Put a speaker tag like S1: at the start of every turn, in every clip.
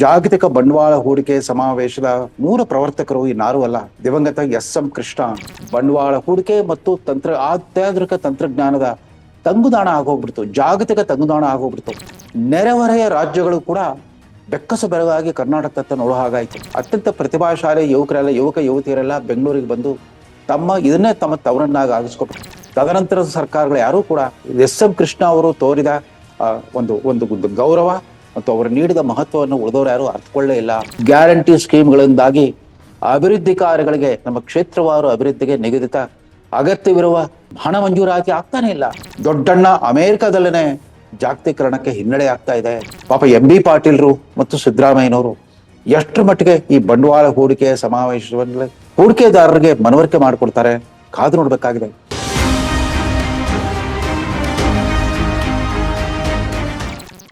S1: ಜಾಗತಿಕ ಬಂಡವಾಳ ಹೂಡಿಕೆ ಸಮಾವೇಶದ ಮೂಲ ಪ್ರವರ್ತಕರು ಇನ್ನಾರು ಅಲ್ಲ. ದಿವಂಗತ ಎಸ್ ಎಂ ಕೃಷ್ಣ, ಬಂಡವಾಳ ಹೂಡಿಕೆ ಮತ್ತು ತಂತ್ರ ಅತ್ಯಾಧುನಿಕ ತಂತ್ರಜ್ಞಾನದ ತಂಗುದಾಣ ಆಗೋಗ್ಬಿಡ್ತು. ಜಾಗತಿಕ ತಂಗುದಾಣ ಆಗೋಗ್ಬಿಡ್ತು. ನೆರೆಹೊರೆಯ ರಾಜ್ಯಗಳು ಕೂಡ ಬೆಕ್ಕಸ ಬೆರಗಾಗಿ ಕರ್ನಾಟಕದತ್ತ ನೋಡೋ ಹಾಗಾಯ್ತು. ಅತ್ಯಂತ ಪ್ರತಿಭಾಶಾಲಿ ಯುವಕರೆಲ್ಲ, ಯುವಕ, ಯುವತಿಯರೆಲ್ಲ ಬೆಂಗಳೂರಿಗೆ ಬಂದು ತಮ್ಮ ಇದನ್ನೇ ತಮ್ಮ ತವರನ್ನಾಗಿ ಆಗಿಸ್ಕೊಟ್ರು ತದನಂತರ ಸರ್ಕಾರಗಳು ಯಾರೂ ಕೂಡ ಎಸ್ ಎಂ ಕೃಷ್ಣ ಅವರು ತೋರಿದ ಒಂದು ಒಂದು ಗೌರವ ಮತ್ತು ಅವರು ನೀಡಿದ ಮಹತ್ವವನ್ನು ಉಳಿದವರು ಯಾರು ಅರ್ಥಕೊಳ್ಳೇ ಇಲ್ಲ. ಗ್ಯಾರಂಟಿ ಸ್ಕೀಮ್ಗಳಿಂದಾಗಿ ಅಭಿವೃದ್ಧಿ ಕಾರ್ಯಗಳಿಗೆ, ನಮ್ಮ ಕ್ಷೇತ್ರವಾರು ಅಭಿವೃದ್ಧಿಗೆ ನಿಗದಿತ ಅಗತ್ಯವಿರುವ ಹಣ ಮಂಜೂರಾತಿ ಆಗ್ತಾನೆ ಇಲ್ಲ. ದೊಡ್ಡಣ್ಣ ಅಮೆರಿಕದಲ್ಲೇ ಜಾಗತೀಕರಣಕ್ಕೆ ಹಿನ್ನಡೆ ಆಗ್ತಾ ಇದೆ. ಪಾಪ ಎಂ ಬಿ ಪಾಟೀಲ್ರು ಮತ್ತು ಸಿದ್ದರಾಮಯ್ಯನವರು ಎಷ್ಟರ ಮಟ್ಟಿಗೆ ಈ ಬಂಡವಾಳ ಹೂಡಿಕೆ ಸಮಾವೇಶದಲ್ಲಿ ಹೂಡಿಕೆದಾರರಿಗೆ ಮನವರಿಕೆ ಮಾಡಿಕೊಡ್ತಾರೆ? ಕಾದು ನೋಡ್ಬೇಕಾಗಿದೆ.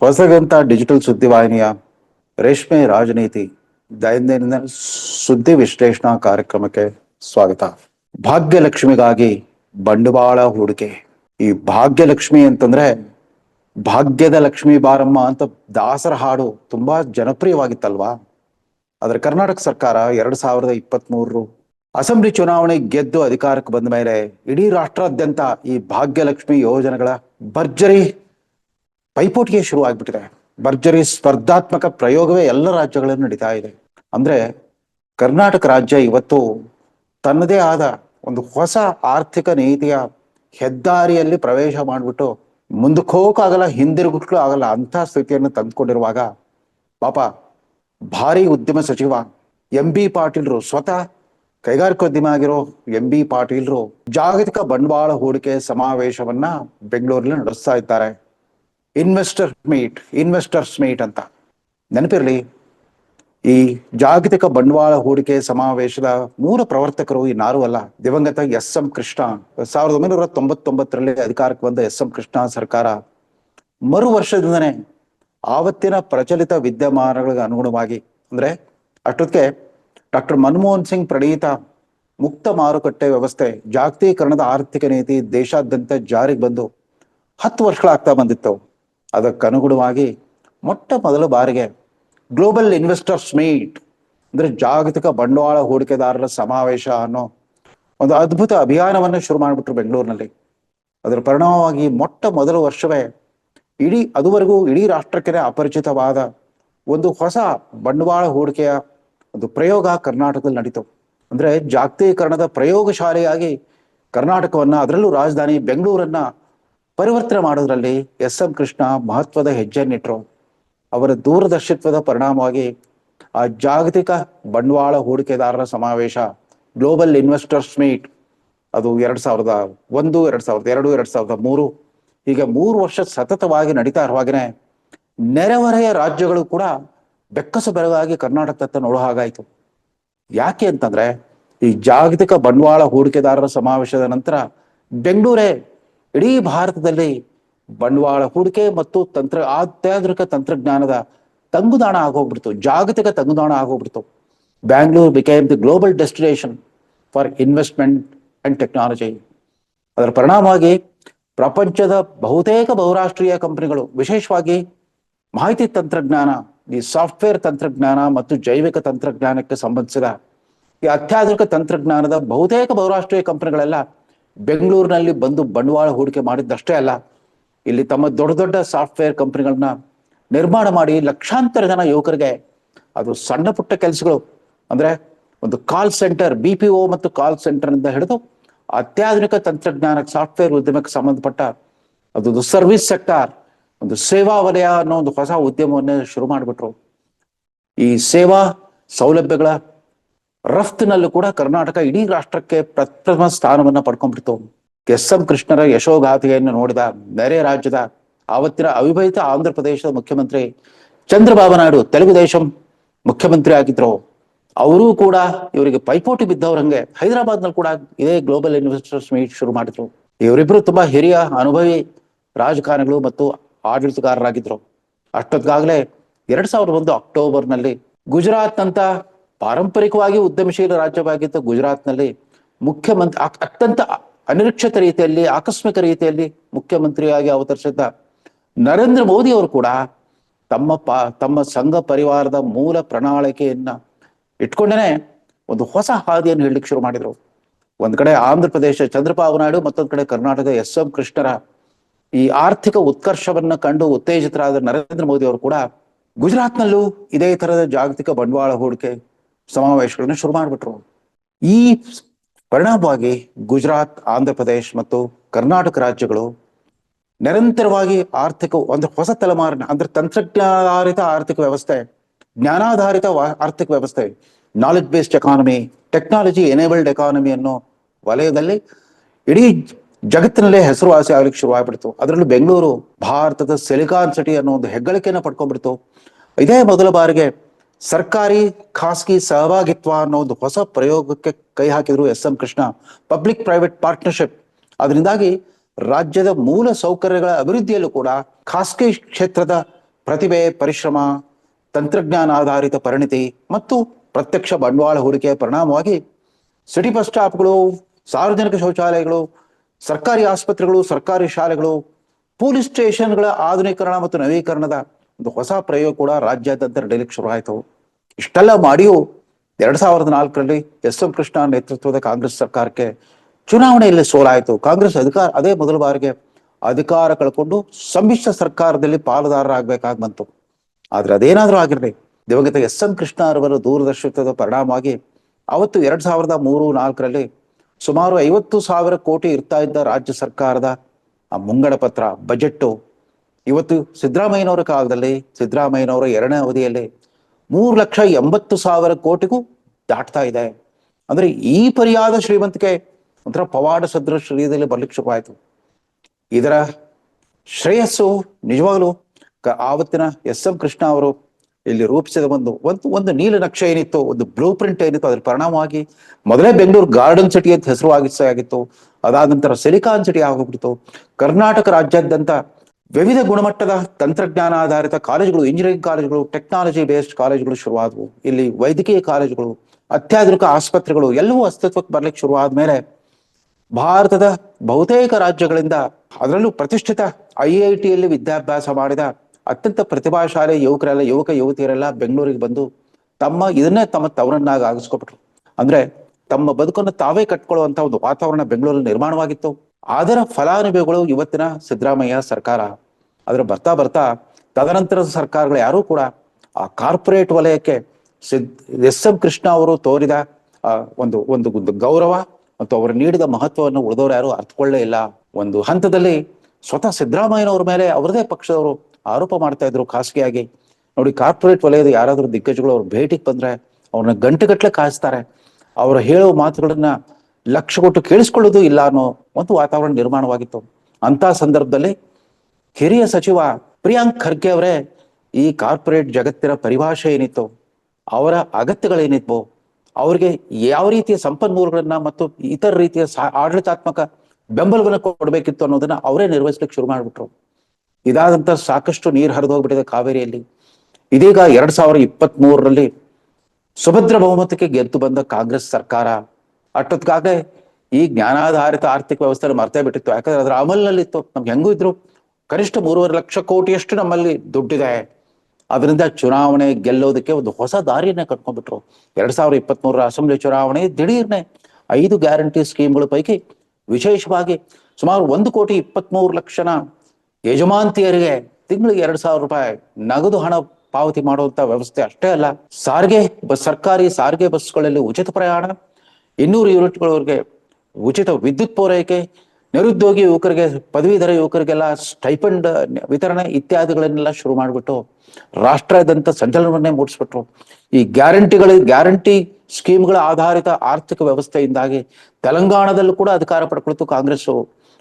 S1: ಹೊಸಗಂತ ಡಿಜಿಟಲ್ ಸುದ್ದಿವಾಹಿನಿಯ ರೇಷ್ಮೆ ರಾಜನೀತಿ ದೈನಂದಿನ ಸುದ್ದಿ ವಿಶ್ಲೇಷಣಾ ಕಾರ್ಯಕ್ರಮಕ್ಕೆ ಸ್ವಾಗತ. ಭಾಗ್ಯಲಕ್ಷ್ಮಿಗಾಗಿ ಬಂಡವಾಳ ಹೂಡಿಕೆ. ಈ ಭಾಗ್ಯಲಕ್ಷ್ಮಿ ಅಂತಂದ್ರೆ ಭಾಗ್ಯದ ಲಕ್ಷ್ಮಿ ಬಾರಮ್ಮ ಅಂತ ದಾಸರ ಹಾಡು ತುಂಬಾ ಜನಪ್ರಿಯವಾಗಿತ್ತಲ್ವಾ? ಆದ್ರೆ ಕರ್ನಾಟಕ ಸರ್ಕಾರ ಎರಡ್ ಸಾವಿರದ ಇಪ್ಪತ್ತ್ ಮೂರು ಅಸೆಂಬ್ಲಿ ಚುನಾವಣೆ ಗೆದ್ದು ಅಧಿಕಾರಕ್ಕೆ ಬಂದ ಮೇಲೆ ಇಡೀ ರಾಷ್ಟ್ರಾದ್ಯಂತ ಈ ಭಾಗ್ಯಲಕ್ಷ್ಮಿ ಯೋಜನೆಗಳ ಭರ್ಜರಿ ಪೈಪೋಟಿಗೆ ಶುರು ಆಗ್ಬಿಟ್ಟಿದೆ ಭರ್ಜರಿ ಸ್ಪರ್ಧಾತ್ಮಕ ಪ್ರಯೋಗವೇ ಎಲ್ಲ ರಾಜ್ಯಗಳಲ್ಲಿ ನಡೀತಾ ಇದೆ. ಅಂದ್ರೆ ಕರ್ನಾಟಕ ರಾಜ್ಯ ಇವತ್ತು ತನ್ನದೇ ಆದ ಒಂದು ಹೊಸ ಆರ್ಥಿಕ ನೀತಿಯ ಹೆದ್ದಾರಿಯಲ್ಲಿ ಪ್ರವೇಶ ಮಾಡಿಬಿಟ್ಟು ಮುಂದಕ್ಕೆ ಹೋಗೋಕ್ಕಾಗಲ್ಲ ಹಿಂದಿರುಗಲು ಆಗಲ್ಲ ಅಂತ ಸ್ಥಿತಿಯನ್ನು ತಂದುಕೊಂಡಿರುವಾಗ ಪಾಪ ಭಾರಿ ಉದ್ಯಮ ಸಚಿವ ಎಂ ಬಿ ಪಾಟೀಲ್ರು ಸ್ವತಃ ಕೈಗಾರಿಕೋದ್ಯಮ ಆಗಿರೋ ಎಂ ಬಿ ಪಾಟೀಲ್ರು ಜಾಗತಿಕ ಬಂಡವಾಳ ಹೂಡಿಕೆ ಸಮಾವೇಶವನ್ನ ಬೆಂಗಳೂರಲ್ಲಿ ನಡೆಸ್ತಾ ಇದ್ದಾರೆ. ಇನ್ವೆಸ್ಟರ್ ಮೀಟ್ ಇನ್ವೆಸ್ಟರ್ಸ್ ಮೀಟ್ ಅಂತ. ನೆನಪಿರ್ಲಿ, ಈ ಜಾಗತಿಕ ಬಂಡವಾಳ ಹೂಡಿಕೆ ಸಮಾವೇಶದ ಮೂಲ ಪ್ರವರ್ತಕರು ಇನ್ನಾರು ಅಲ್ಲ, ದಿವಂಗತ ಎಸ್ ಎಂ ಕೃಷ್ಣ. ಸಾವಿರದ ಒಂಬೈನೂರ ತೊಂಬತ್ತೊಂಬತ್ತರಲ್ಲಿ ಅಧಿಕಾರಕ್ಕೆ ಬಂದ ಎಸ್ ಎಂ ಕೃಷ್ಣ ಸರ್ಕಾರ ಮರು ವರ್ಷದಿಂದನೇ ಆವತ್ತಿನ ಪ್ರಚಲಿತ ವಿದ್ಯಮಾನಗಳಿಗೆ ಅನುಗುಣವಾಗಿ, ಅಂದ್ರೆ ಅಷ್ಟೊತ್ತಿಗೆ ಡಾಕ್ಟರ್ ಮನಮೋಹನ್ ಸಿಂಗ್ ಪ್ರಣೀತ ಮುಕ್ತ ಮಾರುಕಟ್ಟೆ ವ್ಯವಸ್ಥೆ, ಜಾಗತೀಕರಣದ ಆರ್ಥಿಕ ನೀತಿ ದೇಶಾದ್ಯಂತ ಜಾರಿಗೆ ಬಂದು ಹತ್ತು ವರ್ಷಗಳಾಗ್ತಾ ಬಂದಿತ್ತು. ಅದಕ್ಕನುಗುಣವಾಗಿ ಮೊಟ್ಟ ಮೊದಲ ಬಾರಿಗೆ ಗ್ಲೋಬಲ್ ಇನ್ವೆಸ್ಟರ್ಸ್ ಮೀಟ್ ಅಂದ್ರೆ ಜಾಗತಿಕ ಬಂಡವಾಳ ಹೂಡಿಕೆದಾರರ ಸಮಾವೇಶ ಅನ್ನೋ ಒಂದು ಅದ್ಭುತ ಅಭಿಯಾನವನ್ನು ಶುರು ಮಾಡಿಬಿಟ್ರು ಬೆಂಗಳೂರಿನಲ್ಲಿ. ಅದರ ಪರಿಣಾಮವಾಗಿ ಮೊಟ್ಟ ಮೊದಲ ವರ್ಷವೇ ಇಡೀ, ಅದುವರೆಗೂ ಇಡೀ ರಾಷ್ಟ್ರಕ್ಕೆ ಅಪರಿಚಿತವಾದ ಒಂದು ಹೊಸ ಬಂಡವಾಳ ಹೂಡಿಕೆಯ ಒಂದು ಪ್ರಯೋಗ ಕರ್ನಾಟಕದಲ್ಲಿ ನಡೀತು. ಅಂದ್ರೆ ಜಾಗತೀಕರಣದ ಪ್ರಯೋಗಶಾಲೆಯಾಗಿ ಕರ್ನಾಟಕವನ್ನ, ಅದರಲ್ಲೂ ರಾಜಧಾನಿ ಬೆಂಗಳೂರನ್ನ ಪರಿವರ್ತನೆ ಮಾಡೋದ್ರಲ್ಲಿ ಎಸ್ ಎಂ ಕೃಷ್ಣ ಮಹತ್ವದ ಹೆಜ್ಜೆಯನ್ನಿಟ್ರು. ಅವರ ದೂರದರ್ಶಿತ್ವದ ಪರಿಣಾಮವಾಗಿ ಆ ಜಾಗತಿಕ ಬಂಡವಾಳ ಹೂಡಿಕೆದಾರರ ಸಮಾವೇಶ ಗ್ಲೋಬಲ್ ಇನ್ವೆಸ್ಟರ್ಸ್ ಮೀಟ್ ಅದು ಎರಡ್ ಸಾವಿರದ ಒಂದು, ಎರಡ್ ಸಾವಿರದ ಎರಡು, ಎರಡ್ ಸಾವಿರದ ಮೂರು. ಹೀಗೆ ಮೂರು ವರ್ಷ ಸತತವಾಗಿ ನಡೀತಾ ಇರುವಾಗನೇ ನೆರೆಹೊರೆಯ ರಾಜ್ಯಗಳು ಕೂಡ ಬೆಕ್ಕಸು ಬೆರವಾಗಿ ಕರ್ನಾಟಕದತ್ತ ನೋಡೋ ಹಾಗಾಯ್ತು. ಯಾಕೆ ಅಂತಂದ್ರೆ ಈ ಜಾಗತಿಕ ಬಂಡವಾಳ ಹೂಡಿಕೆದಾರರ ಸಮಾವೇಶದ ನಂತರ ಬೆಂಗಳೂರೇ ಇಡೀ ಭಾರತದಲ್ಲಿ ಬಂಡವಾಳ ಹೂಡಿಕೆ ಮತ್ತು ತಂತ್ರ ಅತ್ಯಾಧುನಿಕ ತಂತ್ರಜ್ಞಾನದ ತಂಗುದಾಣ ಆಗೋಗ್ಬಿಡ್ತು, ಜಾಗತಿಕ ತಂಗುದಾಣ ಆಗೋಗ್ಬಿಡ್ತು. Bangalore became the global destination for investment and technology ಅದರ ಪರಿಣಾಮವಾಗಿ ಪ್ರಪಂಚದ ಬಹುತೇಕ ಬಹುರಾಷ್ಟ್ರೀಯ ಕಂಪನಿಗಳು, ವಿಶೇಷವಾಗಿ ಮಾಹಿತಿ ತಂತ್ರಜ್ಞಾನ, ಈ ಸಾಫ್ಟ್ವೇರ್ ತಂತ್ರಜ್ಞಾನ ಮತ್ತು ಜೈವಿಕ ತಂತ್ರಜ್ಞಾನಕ್ಕೆ ಸಂಬಂಧಿಸಿದ ಈ ಅತ್ಯಾಧುನಿಕ ತಂತ್ರಜ್ಞಾನದ ಬಹುತೇಕ ಬಹುರಾಷ್ಟ್ರೀಯ ಕಂಪನಿಗಳೆಲ್ಲ ಬೆಂಗಳೂರಿನಲ್ಲಿ ಬಂದು ಬಂಡವಾಳ ಹೂಡಿಕೆ ಮಾಡಿದ್ದಷ್ಟೇ ಅಲ್ಲ, ಇಲ್ಲಿ ತಮ್ಮ ದೊಡ್ಡ ದೊಡ್ಡ ಸಾಫ್ಟ್ವೇರ್ ಕಂಪನಿಗಳನ್ನ ನಿರ್ಮಾಣ ಮಾಡಿ ಲಕ್ಷಾಂತರ ಜನ ಯುವಕರಿಗೆ ಅದು ಸಣ್ಣ ಪುಟ್ಟ ಕೆಲಸಗಳು. ಅಂದ್ರೆ ಒಂದು call center B P O ಮತ್ತು ಕಾಲ್ ಸೆಂಟರ್ ಇಂದ ಹಿಡಿದು ಅತ್ಯಾಧುನಿಕ ತಂತ್ರಜ್ಞಾನ, ಸಾಫ್ಟ್ವೇರ್ ಉದ್ಯಮಕ್ಕೆ ಸಂಬಂಧಪಟ್ಟ ಅದೊಂದು ಸರ್ವಿಸ್ ಸೆಕ್ಟಾರ್ ಒಂದು ಸೇವಾ ವಲಯ ಅನ್ನೋ ಒಂದು ಹೊಸ ಉದ್ಯಮವನ್ನೇ ಶುರು ಮಾಡಿಬಿಟ್ರು. ಈ ಸೇವಾ ಸೌಲಭ್ಯಗಳ ರಫ್ತಿನಲ್ಲೂ ಕೂಡ ಕರ್ನಾಟಕ ಇಡೀ ರಾಷ್ಟ್ರಕ್ಕೆ ಪ್ರಥಮ ಸ್ಥಾನವನ್ನ ಪಡ್ಕೊಂಡ್ಬಿಡ್ತು. ಎಸ್ ಎಂ ಕೃಷ್ಣರ ಯಶೋಗಾಥೆಯನ್ನು ನೋಡಿದ ನೆರೆ ರಾಜ್ಯದ ಆವತ್ತಿನ ಅವಿಭಜಿತ ಆಂಧ್ರ ಪ್ರದೇಶದ ಮುಖ್ಯಮಂತ್ರಿ ಚಂದ್ರಬಾಬು ನಾಯ್ಡು ತೆಲುಗು ದೇಶಂ ಮುಖ್ಯಮಂತ್ರಿ ಆಗಿದ್ರು. ಅವರೂ ಕೂಡ ಇವರಿಗೆ ಪೈಪೋಟಿ ಬಿದ್ದವ್ರಂಗೆ ಹೈದರಾಬಾದ್ನಲ್ಲಿ ಕೂಡ ಇದೇ ಗ್ಲೋಬಲ್ ಇನ್ವೆಸ್ಟರ್ಸ್ ಮೀಟ್ ಶುರು ಮಾಡಿದ್ರು. ಇವರಿಬ್ರು ತುಂಬಾ ಹಿರಿಯ ಅನುಭವಿ ರಾಜಕಾರಣಿಗಳು ಮತ್ತು ಆಡಳಿತಗಾರರಾಗಿದ್ರು. ಅಷ್ಟೊತ್ತಾಗಲೇ ಎರಡ್ ಸಾವಿರದ ಒಂದು ಅಕ್ಟೋಬರ್ನಲ್ಲಿ ಗುಜರಾತ್ ಅಂತ ಪಾರಂಪರಿಕವಾಗಿ ಉದ್ಯಮಶೀಲ ರಾಜ್ಯವಾಗಿದ್ದ ಗುಜರಾತ್ನಲ್ಲಿ ಮುಖ್ಯಮಂತ್ರಿ ಅತ್ಯಂತ ಅನಿರೀಕ್ಷಿತ ರೀತಿಯಲ್ಲಿ, ಆಕಸ್ಮಿಕ ರೀತಿಯಲ್ಲಿ ಮುಖ್ಯಮಂತ್ರಿಯಾಗಿ ಅವತರಿಸಿದ್ದ ನರೇಂದ್ರ ಮೋದಿ ಅವರು ಕೂಡ ತಮ್ಮ ಪಾ, ತಮ್ಮ ಸಂಘ ಪರಿವಾರದ ಮೂಲ ಪ್ರಣಾಳಿಕೆಯನ್ನ ಇಟ್ಕೊಂಡೇನೆ ಒಂದು ಹೊಸ ಹಾದಿಯನ್ನು ಹೇಳಲಿಕ್ಕೆ ಶುರು ಮಾಡಿದ್ರು. ಒಂದ್ ಕಡೆ ಆಂಧ್ರ ಪ್ರದೇಶ ಚಂದ್ರಬಾಬು ನಾಯ್ಡು, ಮತ್ತೊಂದ್ ಕಡೆ ಕರ್ನಾಟಕ ಎಸ್ ಎಂ ಕೃಷ್ಣರ ಈ ಆರ್ಥಿಕ ಉತ್ಕರ್ಷವನ್ನ ಕಂಡು ಉತ್ತೇಜಿತರಾದ ನರೇಂದ್ರ ಮೋದಿ ಅವರು ಕೂಡ ಗುಜರಾತ್ನಲ್ಲೂ ಇದೇ ತರದ ಜಾಗತಿಕ ಬಂಡವಾಳ ಹೂಡಿಕೆ ಸಮಾವೇಶಗಳನ್ನ ಶುರು ಮಾಡಿಬಿಟ್ರು. ಈ ಪರಿಣಾಮವಾಗಿ ಗುಜರಾತ್ ಆಂಧ್ರ ಪ್ರದೇಶ್ ಮತ್ತು ಕರ್ನಾಟಕ ರಾಜ್ಯಗಳು ನಿರಂತರವಾಗಿ ಆರ್ಥಿಕ ಒಂದು ಹೊಸ ತಲೆಮಾರಿನ ಅಂದ್ರೆ ತಂತ್ರಜ್ಞಾನಾಧಾರಿತ ಆರ್ಥಿಕ ವ್ಯವಸ್ಥೆ, ಜ್ಞಾನಾಧಾರಿತ ಆರ್ಥಿಕ ವ್ಯವಸ್ಥೆ knowledge based economy technology enabled economy ಅನ್ನೋ ವಲಯದಲ್ಲಿ ಇಡೀ ಜಗತ್ತಿನಲ್ಲೇ ಹೆಸರುವಾಸಿ ಆಗ್ಲಿಕ್ಕೆ ಶುರುವಾಗ್ಬಿಡ್ತು ಅದರಲ್ಲೂ ಬೆಂಗಳೂರು, ಭಾರತದ ಸಿಲಿಕಾನ್ ಸಿಟಿ ಅನ್ನೋ ಒಂದು ಹೆಗ್ಗಳಿಕೆಯನ್ನು ಪಡ್ಕೊಂಡ್ಬಿಡ್ತು. ಇದೇ ಮೊದಲ ಬಾರಿಗೆ ಸರ್ಕಾರಿ ಖಾಸಗಿ ಸಹಭಾಗಿತ್ವ ಅನ್ನೋ ಒಂದು ಹೊಸ ಪ್ರಯೋಗಕ್ಕೆ ಕೈ ಹಾಕಿದ್ರು S M Krishna. Public private partnership ಅದರಿಂದಾಗಿ ರಾಜ್ಯದ ಮೂಲ ಸೌಕರ್ಯಗಳ ಅಭಿವೃದ್ಧಿಯಲ್ಲೂ ಕೂಡ ಖಾಸಗಿ ಕ್ಷೇತ್ರದ ಪ್ರತಿಭೆ, ಪರಿಶ್ರಮ, ತಂತ್ರಜ್ಞಾನ ಆಧಾರಿತ ಪರಿಣಿತಿ ಮತ್ತು ಪ್ರತ್ಯಕ್ಷ ಬಂಡವಾಳ ಹೂಡಿಕೆಯ ಪರಿಣಾಮವಾಗಿ ಸಿಟಿ ಬಸ್ ಸ್ಟಾಪ್ಗಳು, ಸಾರ್ವಜನಿಕ ಶೌಚಾಲಯಗಳು, ಸರ್ಕಾರಿ ಆಸ್ಪತ್ರೆಗಳು, ಸರ್ಕಾರಿ ಶಾಲೆಗಳು, ಪೊಲೀಸ್ ಸ್ಟೇಷನ್ಗಳ ಆಧುನೀಕರಣ ಮತ್ತು ನವೀಕರಣದ ಒಂದು ಹೊಸ ಪ್ರಯೋಗ ಕೂಡ ರಾಜ್ಯಾದ್ಯಂತ ನಡೆಯಲಿಕ್ಕೆ ಶುರುವಾಯಿತು ಇಷ್ಟೆಲ್ಲ ಮಾಡಿಯೂ ಎರಡ್ ಸಾವಿರದ ನಾಲ್ಕರಲ್ಲಿ ಎಸ್ ಎಂ ಕೃಷ್ಣ ನೇತೃತ್ವದ ಕಾಂಗ್ರೆಸ್ ಸರ್ಕಾರಕ್ಕೆ ಚುನಾವಣೆಯಲ್ಲಿ ಸೋಲಾಯಿತು. ಕಾಂಗ್ರೆಸ್ ಅಧಿಕಾರ ಅದೇ ಮೊದಲ ಬಾರಿಗೆ ಅಧಿಕಾರ ಕಳ್ಕೊಂಡು ಸಮ್ಮಿಶ್ರ ಸರ್ಕಾರದಲ್ಲಿ ಪಾಲುದಾರರಾಗಬೇಕಾಗಿ ಬಂತು. ಆದ್ರೆ ಅದೇನಾದ್ರೂ ಆಗಿರಲಿ, ದಿವಂಗತ ಎಸ್ ಎಂ ಕೃಷ್ಣ ಅವರ ದೂರದರ್ಶಿತ್ವದ ಪರಿಣಾಮವಾಗಿ ಅವತ್ತು ಎರಡ್ ಸಾವಿರದ ಮೂರು ನಾಲ್ಕರಲ್ಲಿ ಸುಮಾರು ಐವತ್ತು ಸಾವಿರ ಕೋಟಿ ಇರ್ತಾ ಇದ್ದ ರಾಜ್ಯ ಸರ್ಕಾರದ ಆ ಮುಂಗಡ ಪತ್ರ, ಬಜೆಟ್ಟು ಇವತ್ತು ಸಿದ್ದರಾಮಯ್ಯನವರ ಕಾಲದಲ್ಲಿ, ಸಿದ್ದರಾಮಯ್ಯನವರ ಎರಡನೇ ಅವಧಿಯಲ್ಲಿ ಮೂರು ಲಕ್ಷ ಎಂಬತ್ತು ಸಾವಿರ ಕೋಟಿಗೂ ದಾಟ್ತಾ ಇದೆ. ಅಂದ್ರೆ ಈ ಪರಿಯಾದ ಶ್ರೀಮಂತಿಕೆ ಒಂಥರ ಪವಾಡ ಸದೃಶ ರೀತಿಯಲ್ಲಿ ಬರ್ಲಿಕ್ಕೆ ಶುರುವಾಯಿತು. ಇದರ ಶ್ರೇಯಸ್ಸು ನಿಜವಾಗ್ಲು ಆವತ್ತಿನ ಎಸ್ ಎಂ ಕೃಷ್ಣ ಅವರು ಇಲ್ಲಿ ರೂಪಿಸಿದ ಒಂದು ಒಂದು ಒಂದು ನೀಲನಕ್ಷೆ ಏನಿತ್ತು, ಒಂದು ಬ್ಲೂ ಪ್ರಿಂಟ್ ಏನಿತ್ತು, ಅದ್ರ ಪರಿಣಾಮವಾಗಿ ಮೊದಲೇ ಬೆಂಗಳೂರು ಗಾರ್ಡನ್ ಸಿಟಿ ಅಂತ ಹೆಸರು ಆಗಿತ್ತು. ಅದಾದ ನಂತರ ಸಿಲಿಕಾನ್ ಸಿಟಿ ಆಗೋಗ್ಬಿಡ್ತು ಕರ್ನಾಟಕ ರಾಜ್ಯಾದ್ಯಂತ ವಿವಿಧ ಗುಣಮಟ್ಟದ ತಂತ್ರಜ್ಞಾನ ಆಧಾರಿತ ಕಾಲೇಜುಗಳು ಇಂಜಿನಿಯರಿಂಗ್ ಕಾಲೇಜುಗಳು ಟೆಕ್ನಾಲಜಿ ಬೇಸ್ಡ್ ಕಾಲೇಜುಗಳು ಶುರುವಾದವು. ಇಲ್ಲಿ ವೈದ್ಯಕೀಯ ಕಾಲೇಜುಗಳು, ಅತ್ಯಾಧುನಿಕ ಆಸ್ಪತ್ರೆಗಳು ಎಲ್ಲವೂ ಅಸ್ತಿತ್ವಕ್ಕೆ ಬರ್ಲಿಕ್ಕೆ ಶುರುವಾದ ಮೇಲೆ ಭಾರತದ ಬಹುತೇಕ ರಾಜ್ಯಗಳಿಂದ ಅದರಲ್ಲೂ ಪ್ರತಿಷ್ಠಿತ ಐ ಐ ಟಿಯಲ್ಲಿ ವಿದ್ಯಾಭ್ಯಾಸ ಮಾಡಿದ ಅತ್ಯಂತ ಪ್ರತಿಭಾಶಾಲಿ ಯುವಕರೆಲ್ಲ, ಯುವಕ, ಯುವತಿಯರೆಲ್ಲ ಬೆಂಗಳೂರಿಗೆ ಬಂದು ತಮ್ಮ ಇದನ್ನೇ ತಮ್ಮ ತವರನ್ನಾಗಿ ಆಗಿಸ್ಕೊಬಿಟ್ರು. ಅಂದ್ರೆ ತಮ್ಮ ಬದುಕನ್ನು ತಾವೇ ಕಟ್ಕೊಳ್ಳುವಂತ ಒಂದು ವಾತಾವರಣ ಬೆಂಗಳೂರಲ್ಲಿ ನಿರ್ಮಾಣವಾಗಿತ್ತು. ಅದರ ಫಲಾನುಭವಿಗಳು ಇವತ್ತಿನ ಸಿದ್ದರಾಮಯ್ಯ ಸರ್ಕಾರ. ಅದರ ಬರ್ತಾ ಬರ್ತಾ ತದನಂತರದ ಸರ್ಕಾರಗಳು ಯಾರೂ ಕೂಡ ಆ ಕಾರ್ಪೊರೇಟ್ ವಲಯಕ್ಕೆ ಸಿದ್, ಎಸ್ ಎಂ ಕೃಷ್ಣ ಅವರು ತೋರಿದ ಒಂದು ಒಂದು ಗೌರವ ಮತ್ತು ಅವರು ನೀಡಿದ ಮಹತ್ವವನ್ನು ಉಳಿದವರು ಯಾರು ಅರ್ಥಕೊಳ್ಳೇ ಇಲ್ಲ. ಒಂದು ಹಂತದಲ್ಲಿ ಸ್ವತಃ ಸಿದ್ದರಾಮಯ್ಯನವ್ರ ಮೇಲೆ ಅವರದೇ ಪಕ್ಷದವರು ಆರೋಪ ಮಾಡ್ತಾ ಇದ್ರು ಖಾಸಗಿಯಾಗಿ. ನೋಡಿ, ಕಾರ್ಪೊರೇಟ್ ವಲಯದ ಯಾರಾದರೂ ದಿಗ್ಗಜಗಳು ಅವ್ರು ಭೇಟಿಗೆ ಬಂದ್ರೆ ಅವ್ರನ್ನ ಗಂಟೆಗಟ್ಟಲೆ ಕಾಯಿಸ್ತಾರೆ. ಅವರು ಹೇಳೋ ಮಾತುಗಳನ್ನ ಲಕ್ಷ ಕೊಟ್ಟು ಕೇಳಿಸ್ಕೊಳ್ಳೋದು ಇಲ್ಲ ಅನ್ನೋ ಒಂದು ವಾತಾವರಣ ನಿರ್ಮಾಣವಾಗಿತ್ತು. ಅಂತ ಸಂದರ್ಭದಲ್ಲಿ ಹಿರಿಯ ಸಚಿವ ಪ್ರಿಯಾಂಕ್ ಖರ್ಗೆ ಅವರೇ ಈ ಕಾರ್ಪೊರೇಟ್ ಜಗತ್ತಿನ ಪರಿಭಾಷೆ ಏನಿತ್ತು, ಅವರ ಅಗತ್ಯಗಳೇನಿದ್ವು, ಅವ್ರಿಗೆ ಯಾವ ರೀತಿಯ ಸಂಪನ್ಮೂಲಗಳನ್ನ ಮತ್ತು ಇತರ ರೀತಿಯ ಆಡಳಿತಾತ್ಮಕ ಬೆಂಬಲವನ್ನು ಕೊಡಬೇಕಿತ್ತು ಅನ್ನೋದನ್ನ ಅವರೇ ನಿರ್ವಹಿಸ್ಲಿಕ್ಕೆ ಶುರು ಮಾಡ್ಬಿಟ್ರು. ಇದಾದಂತ ಸಾಕಷ್ಟು ನೀರು ಹರಿದು ಹೋಗ್ಬಿಟ್ಟಿದೆ ಕಾವೇರಿಯಲ್ಲಿ. ಇದೀಗ ಎರಡ್ ಸಾವಿರದ ಇಪ್ಪತ್ತ್ ಮೂರರಲ್ಲಿ ಸುಭದ್ರ ಬಹುಮತಕ್ಕೆ ಗೆದ್ದು ಬಂದ ಕಾಂಗ್ರೆಸ್ ಸರ್ಕಾರ. ಅಷ್ಟೊತ್ತಿಗಾಗಲೇ ಈ ಜ್ಞಾನಾಧಾರಿತ ಆರ್ಥಿಕ ವ್ಯವಸ್ಥೆ ಮರ್ತೇ ಬಿಟ್ಟಿತ್ತು. ಯಾಕಂದ್ರೆ ಅದರ ಅಮಲ್ನಲ್ಲಿತ್ತು. ನಮ್ಗೆ ಹೆಂಗೂ ಇದ್ರು? ಕನಿಷ್ಠ ಮೂರುವರೆ ಲಕ್ಷ ಕೋಟಿಯಷ್ಟು ನಮ್ಮಲ್ಲಿ ದುಡ್ಡಿದೆ. ಅದರಿಂದ ಚುನಾವಣೆ ಗೆಲ್ಲೋದಕ್ಕೆ ಒಂದು ಹೊಸ ದಾರಿಯನ್ನ ಕಟ್ಕೊಂಡ್ಬಿಟ್ರು. ಎರಡ್ ಸಾವಿರದ ಇಪ್ಪತ್ತ್ ಮೂರರ ಅಸೆಂಬ್ಲಿ ಚುನಾವಣೆ ದಿಢೀರ್ನೆ ಐದು ಗ್ಯಾರಂಟಿ ಸ್ಕೀಮ್ಗಳ ಪೈಕಿ ವಿಶೇಷವಾಗಿ ಸುಮಾರು ಒಂದು ಕೋಟಿ ಇಪ್ಪತ್ಮೂರು ಲಕ್ಷನ ಯಜಮಾಂತಿಯರಿಗೆ ತಿಂಗಳಿಗೆ ಎರಡ್ ಸಾವಿರ ರೂಪಾಯಿ ನಗದು ಹಣ ಪಾವತಿ ಮಾಡುವಂತ ವ್ಯವಸ್ಥೆ ಅಷ್ಟೇ ಅಲ್ಲ, ಸಾರಿಗೆ ಸರ್ಕಾರಿ ಸಾರಿಗೆ ಬಸ್ಗಳಲ್ಲಿ ಉಚಿತ ಪ್ರಯಾಣ, ಇನ್ನೂರು ಯೂನಿಟ್ಗಳವರೆಗೆ ಉಚಿತ ವಿದ್ಯುತ್ ಪೂರೈಕೆ, ನಿರುದ್ಯೋಗಿ ಯುವಕರಿಗೆ, ಪದವೀಧರ ಯುವಕರಿಗೆಲ್ಲ ಸ್ಟೈಪಂಡ್, ವಿತರಣೆ ಇತ್ಯಾದಿಗಳನ್ನೆಲ್ಲ ಶುರು ಮಾಡಿಬಿಟ್ಟು ರಾಷ್ಟ್ರದಂತ ಸಂಚಲನವನ್ನೇ ಮೂಡಿಸ್ಬಿಟ್ರು. ಈ ಗ್ಯಾರಂಟಿಗಳ, ಗ್ಯಾರಂಟಿ ಸ್ಕೀಮ್ಗಳ ಆಧಾರಿತ ಆರ್ಥಿಕ ವ್ಯವಸ್ಥೆಯಿಂದಾಗಿ ತೆಲಂಗಾಣದಲ್ಲೂ ಕೂಡ ಅಧಿಕಾರ ಪಡ್ಕೊಳ್ತು ಕಾಂಗ್ರೆಸ್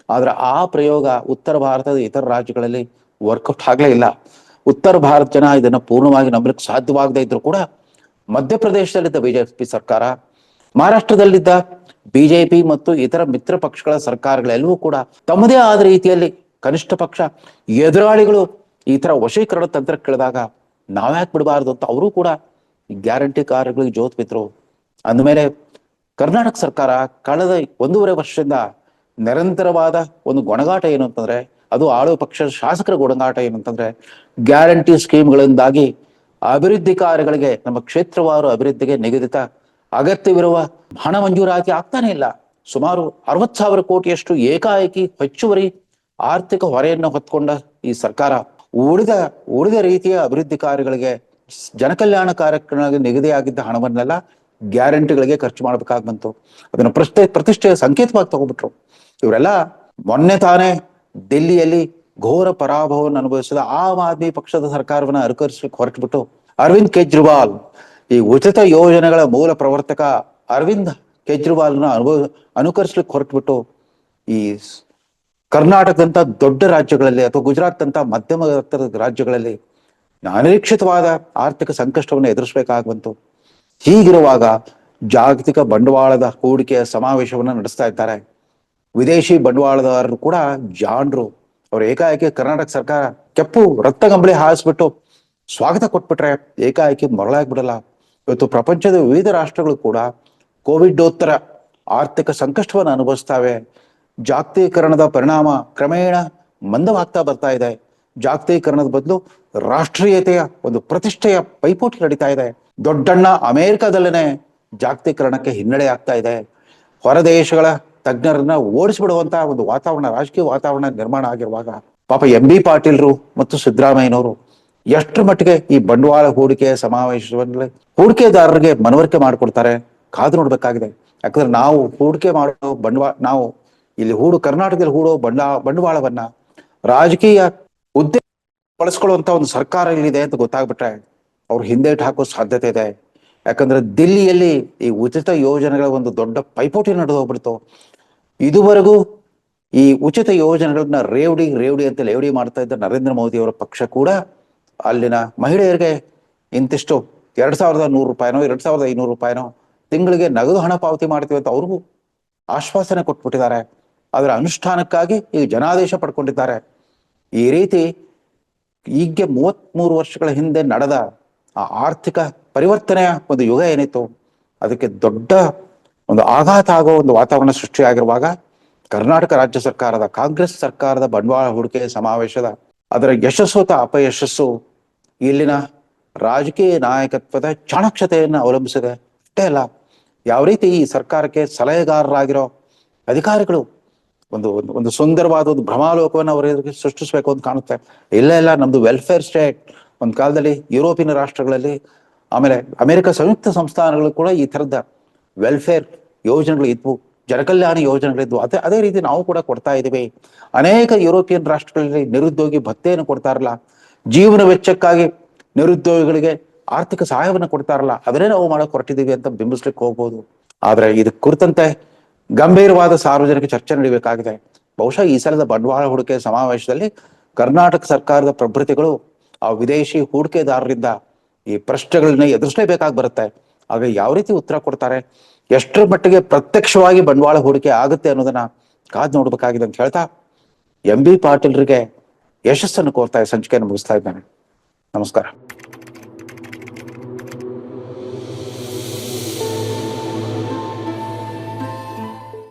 S1: ಆದ್ರೆ ಆ ಪ್ರಯೋಗ ಉತ್ತರ ಭಾರತದ ಇತರ ರಾಜ್ಯಗಳಲ್ಲಿ ವರ್ಕೌಟ್ ಆಗ್ಲೇ ಇಲ್ಲ. ಉತ್ತರ ಭಾರತ ಜನ ಇದನ್ನ ಪೂರ್ಣವಾಗಿ ನಂಬಲಿಕ್ಕೆ ಸಾಧ್ಯವಾಗದೇ ಇದ್ರು ಕೂಡ ಮಧ್ಯಪ್ರದೇಶದಲ್ಲಿದ್ದ ಬಿಜೆಪಿ ಸರ್ಕಾರ, ಮಹಾರಾಷ್ಟ್ರದಲ್ಲಿದ್ದ ಬಿಜೆಪಿ ಮತ್ತು ಇತರ ಮಿತ್ರ ಪಕ್ಷಗಳ ಸರ್ಕಾರಗಳೆಲ್ಲವೂ ಕೂಡ ತಮ್ಮದೇ ಆದ ರೀತಿಯಲ್ಲಿ ಕನಿಷ್ಠ ಪಕ್ಷ ಎದುರಾಳಿಗಳು ಈ ತರ ವಶೀಕರಣ ತಂತ್ರ ಕೇಳಿದಾಗ ನಾವ್ಯಾಕೆ ಬಿಡಬಾರ್ದು ಅಂತ ಅವರು ಕೂಡ ಗ್ಯಾರಂಟಿ ಕಾರ್ಯಗಳಿಗೆ ಜೋತ್ ಬಿದ್ರು. ಅಂದಮೇಲೆ ಕರ್ನಾಟಕ ಸರ್ಕಾರ ಕಳೆದ ಒಂದೂವರೆ ವರ್ಷದಿಂದ ನಿರಂತರವಾದ ಒಂದು ಗೊಣಗಾಟ ಏನು ಅಂತಂದ್ರೆ, ಅದು ಆಳುವ ಪಕ್ಷದ ಶಾಸಕರ ಏನು ಅಂತಂದ್ರೆ, ಗ್ಯಾರಂಟಿ ಸ್ಕೀಮ್ಗಳಿಂದಾಗಿ ಅಭಿವೃದ್ಧಿ ಕಾರ್ಯಗಳಿಗೆ ನಮ್ಮ ಕ್ಷೇತ್ರವಾರು ಅಭಿವೃದ್ಧಿಗೆ ನಿಗದಿತ ಅಗತ್ಯವಿರುವ ಹಣ ಮಂಜೂರಾತಿ ಆಗ್ತಾನೆ ಇಲ್ಲ. ಸುಮಾರು ಅರವತ್ ಸಾವಿರ ಕೋಟಿಯಷ್ಟು ಏಕಾಏಕಿ ಹೆಚ್ಚುವರಿ ಆರ್ಥಿಕ ಹೊರೆಯನ್ನು ಹೊತ್ಕೊಂಡ ಈ ಸರ್ಕಾರ ಉಳಿದ ಉಳಿದ ರೀತಿಯ ಅಭಿವೃದ್ಧಿ ಕಾರ್ಯಗಳಿಗೆ ಜನಕಲ್ಯಾಣ ಕಾರ್ಯಕ್ರಮಗಳಿಗೆ ನಿಗದಿಯಾಗಿದ್ದ ಹಣವನ್ನೆಲ್ಲ ಗ್ಯಾರಂಟಿಗಳಿಗೆ ಖರ್ಚು ಮಾಡ್ಬೇಕಾಗಿ ಬಂತು. ಅದನ್ನು ಪ್ರಶ್ನೆ, ಪ್ರತಿಷ್ಠೆಯ ಸಂಕೇತವಾಗಿ ತಗೊಂಡ್ಬಿಟ್ರು. ಇವರೆಲ್ಲ ಮೊನ್ನೆ ತಾನೇ ದಿಲ್ಲಿಯಲ್ಲಿ ಘೋರ ಪರಾಭವವನ್ನು ಅನುಭವಿಸಿದ ಆಮ್ ಆದ್ಮಿ ಪಕ್ಷದ ಸರ್ಕಾರವನ್ನ ಅನುಕರಿಸಲಿಕ್ಕೆ ಹೊರಟುಬಿಟ್ಟು ಅರವಿಂದ್ ಕೇಜ್ರಿವಾಲ್ ಈ ಉಚಿತ ಯೋಜನೆಗಳ ಮೂಲ ಪ್ರವರ್ತಕ ಅರವಿಂದ್ ಕೇಜ್ರಿವಾಲ್ನ ಅನುಭವ ಅನುಕರಿಸ್ಲಿಕ್ಕೆ ಹೊರಟುಬಿಟ್ಟು ಈ ಕರ್ನಾಟಕದಂತ ದೊಡ್ಡ ರಾಜ್ಯಗಳಲ್ಲಿ ಅಥವಾ ಗುಜರಾತ್ ಅಂತ ಮಧ್ಯಮ ರಾಜ್ಯಗಳಲ್ಲಿ ಅನಿರೀಕ್ಷಿತವಾದ ಆರ್ಥಿಕ ಸಂಕಷ್ಟವನ್ನು ಎದುರಿಸಬೇಕಾಗುವಂತು ಹೀಗಿರುವಾಗ ಜಾಗತಿಕ ಬಂಡವಾಳದ ಹೂಡಿಕೆಯ ಸಮಾವೇಶವನ್ನು ನಡೆಸ್ತಾ ಇದ್ದಾರೆ. ವಿದೇಶಿ ಬಂಡವಾಳದಾರರು ಕೂಡ ಜಾಣರು. ಅವ್ರು ಏಕಾಏಕಿ ಕರ್ನಾಟಕ ಸರ್ಕಾರ ಕೆಪ್ಪು ರಕ್ತಗಂಬಳಿ ಹಾಯಿಸ್ಬಿಟ್ಟು ಸ್ವಾಗತ ಕೊಟ್ಬಿಟ್ರೆ ಏಕಾಏಕಿ ಮರಳಾಗ್ಬಿಡಲ್ಲ. ಇವತ್ತು ಪ್ರಪಂಚದ ವಿವಿಧ ರಾಷ್ಟ್ರಗಳು ಕೂಡ ಕೋವಿಡೋತ್ತರ ಆರ್ಥಿಕ ಸಂಕಷ್ಟವನ್ನು ಅನುಭವಿಸ್ತಾವೆ. ಜಾಗತೀಕರಣದ ಪರಿಣಾಮ ಕ್ರಮೇಣ ಮಂದವಾಗ್ತಾ ಬರ್ತಾ ಇದೆ. ಜಾಗತೀಕರಣದ ಬದಲು ರಾಷ್ಟ್ರೀಯತೆಯ ಒಂದು ಪ್ರತಿಷ್ಠೆಯ ಪೈಪೋಟಿ ನಡೀತಾ ಇದೆ. ದೊಡ್ಡಣ್ಣ ಅಮೇರಿಕಾದಲ್ಲೇನೆ ಜಾಗತೀಕರಣಕ್ಕೆ ಹಿನ್ನಡೆ ಆಗ್ತಾ ಇದೆ. ಹೊರ ದೇಶಗಳ ತಜ್ಞರನ್ನ ಓಡಿಸಿಬಿಡುವಂತಹ ಒಂದು ವಾತಾವರಣ, ರಾಜಕೀಯ ವಾತಾವರಣ ನಿರ್ಮಾಣ ಆಗಿರುವಾಗ ಪಾಪ ಎಂ ಬಿ ಪಾಟೀಲ್ರು ಮತ್ತು ಸಿದ್ದರಾಮಯ್ಯನವರು ಎಷ್ಟರ ಮಟ್ಟಿಗೆ ಈ ಬಂಡವಾಳ ಹೂಡಿಕೆ ಸಮಾವೇಶದಲ್ಲಿ ಹೂಡಿಕೆದಾರರಿಗೆ ಮನವರಿಕೆ ಮಾಡಿಕೊಡ್ತಾರೆ? ಕಾದು ನೋಡ್ಬೇಕಾಗಿದೆ. ಯಾಕಂದ್ರೆ ನಾವು ಹೂಡಿಕೆ ಮಾಡೋ ಬಂಡವಾಳ ನಾವು ಇಲ್ಲಿ ಹೂಡು, ಕರ್ನಾಟಕದಲ್ಲಿ ಹೂಡೋ ಬಂಡ, ಬಂಡವಾಳವನ್ನ ರಾಜಕೀಯ ಉದ್ದೇಶ ಬಳಸ್ಕೊಳ್ಳುವಂತ ಒಂದು ಸರ್ಕಾರ ಇಲ್ಲಿದೆ ಅಂತ ಗೊತ್ತಾಗ್ಬಿಟ್ರೆ ಅವ್ರು ಹಿಂದೇಟ್ ಹಾಕೋ ಸಾಧ್ಯತೆ ಇದೆ. ಯಾಕಂದ್ರೆ ದಿಲ್ಲಿಯಲ್ಲಿ ಈ ಉಚಿತ ಯೋಜನೆಗಳ ಒಂದು ದೊಡ್ಡ ಪೈಪೋಟಿ ನಡೆದು ಹೋಗ್ಬಿಡ್ತು. ಇದುವರೆಗೂ ಈ ಉಚಿತ ಯೋಜನೆಗಳನ್ನ ರೇವಡಿ ರೇವಡಿ ಅಂತ ಲೇವಡಿ ಮಾಡ್ತಾ ಇದ್ದ ನರೇಂದ್ರ ಮೋದಿ ಅವರ ಪಕ್ಷ ಕೂಡ ಅಲ್ಲಿನ ಮಹಿಳೆಯರಿಗೆ ಇಂತಿಷ್ಟು ಎರಡ್ ಸಾವಿರದ ನೂರು ರೂಪಾಯಿನೋ, ಎರಡ್ ಸಾವಿರದ ಐನೂರು ರೂಪಾಯಿನೋ ತಿಂಗಳಿಗೆ ನಗದು ಹಣ ಪಾವತಿ ಮಾಡ್ತೀವಿ ಅಂತ ಅವ್ರಿಗೂ ಆಶ್ವಾಸನೆ ಕೊಟ್ಬಿಟ್ಟಿದ್ದಾರೆ. ಅದರ ಅನುಷ್ಠಾನಕ್ಕಾಗಿ ಈಗ ಜನಾದೇಶ ಪಡ್ಕೊಂಡಿದ್ದಾರೆ. ಈ ರೀತಿ ಈಗ ಮೂವತ್ಮೂರು ವರ್ಷಗಳ ಹಿಂದೆ ನಡೆದ ಆ ಆರ್ಥಿಕ ಪರಿವರ್ತನೆಯ ಒಂದು ಯುಗ ಏನಿತ್ತು, ಅದಕ್ಕೆ ದೊಡ್ಡ ಒಂದು ಆಘಾತ ಆಗೋ ಒಂದು ವಾತಾವರಣ ಸೃಷ್ಟಿಯಾಗಿರುವಾಗ ಕರ್ನಾಟಕ ರಾಜ್ಯ ಸರ್ಕಾರದ, ಕಾಂಗ್ರೆಸ್ ಸರ್ಕಾರದ ಬಂಡವಾಳ ಹೂಡಿಕೆ ಸಮಾವೇಶದ ಅದರ ಯಶಸ್ಸು ಅಥವಾ ಅಪಯಶಸ್ಸು ಇಲ್ಲಿನ ರಾಜಕೀಯ ನಾಯಕತ್ವದ ಚಾಣಕ್ಷತೆಯನ್ನು ಅವಲಂಬಿಸಿದೆ ಅಷ್ಟೇ ಅಲ್ಲ ಯಾವ ರೀತಿ ಈ ಸರ್ಕಾರಕ್ಕೆ ಸಲಹೆಗಾರರಾಗಿರೋ ಅಧಿಕಾರಿಗಳು ಒಂದು ಒಂದು ಒಂದು ಸುಂದರವಾದ ಒಂದು ಭ್ರಮಾಲೋಕವನ್ನು ಅವರಿಗೆ ಸೃಷ್ಟಿಸಬೇಕು ಅಂತ ಕಾಣುತ್ತೆ. ಇಲ್ಲ ಇಲ್ಲ, ನಮ್ದು ವೆಲ್ಫೇರ್ ಸ್ಟೇಟ್ ಒಂದು ಕಾಲದಲ್ಲಿ ಯುರೋಪಿನ ರಾಷ್ಟ್ರಗಳಲ್ಲಿ, ಆಮೇಲೆ ಅಮೆರಿಕ ಸಂಯುಕ್ತ ಸಂಸ್ಥಾನಗಳು ಕೂಡ ಈ ತರದ ವೆಲ್ಫೇರ್ ಯೋಜನೆಗಳು ಇದ್ವು. ಜನಕಲ್ಯಾಣ ಯೋಜನೆಗಳಿದ್ವು ಅದೇ ಅದೇ ರೀತಿ ನಾವು ಕೂಡ ಕೊಡ್ತಾ ಇದ್ದೀವಿ ಅನೇಕ ಯುರೋಪಿಯನ್ ರಾಷ್ಟ್ರಗಳಲ್ಲಿ ನಿರುದ್ಯೋಗಿ ಭತ್ತೆಯನ್ನು ಕೊಡ್ತಾರಲ್ಲ ಜೀವನ ವೆಚ್ಚಕ್ಕಾಗಿ ನಿರುದ್ಯೋಗಿಗಳಿಗೆ ಆರ್ಥಿಕ ಸಹಾಯವನ್ನು ಕೊಡ್ತಾರಲ್ಲ, ಅದನ್ನೇ ನಾವು ಮಾಡಕ್ ಹೊರಟಿದ್ದೀವಿ ಅಂತ ಬಿಂಬಿಸ್ಲಿಕ್ಕೆ ಹೋಗ್ಬೋದು. ಆದ್ರೆ ಇದಕ್ಕೆ ಕುರಿತಂತೆ ಗಂಭೀರವಾದ ಸಾರ್ವಜನಿಕ ಚರ್ಚೆ ನಡೀಬೇಕಾಗಿದೆ. ಬಹುಶಃ ಈ ಸಲದ ಬಂಡವಾಳ ಹೂಡಿಕೆ ಸಮಾವೇಶದಲ್ಲಿ ಕರ್ನಾಟಕ ಸರ್ಕಾರದ ಪ್ರಭೃತಿಗಳು, ಆ ವಿದೇಶಿ ಹೂಡಿಕೆದಾರರಿಂದ ಈ ಪ್ರಶ್ನೆಗಳನ್ನ ಎದುರಿಸಲೇಬೇಕಾಗಿ ಬರುತ್ತೆ. ಆಗ ಯಾವ ರೀತಿ ಉತ್ತರ ಕೊಡ್ತಾರೆ? ಎಷ್ಟರ ಮಟ್ಟಿಗೆ ಪ್ರತ್ಯಕ್ಷವಾಗಿ ಬಂಡವಾಳ ಹೂಡಿಕೆ ಆಗುತ್ತೆ ಅನ್ನೋದನ್ನ ಕಾದ್ ನೋಡ್ಬೇಕಾಗಿದೆ ಅಂತ ಹೇಳ್ತಾ ಎಂ ಬಿ ಪಾಟೀಲ್ರಿಗೆ ಯಶಸ್ಸನ್ನು ಕೋರ್ತಾ ಸಂಚಿಕೆಯನ್ನು ಮುಗಿಸ್ತಾ ಇದ್ದಾನೆ. ನಮಸ್ಕಾರ.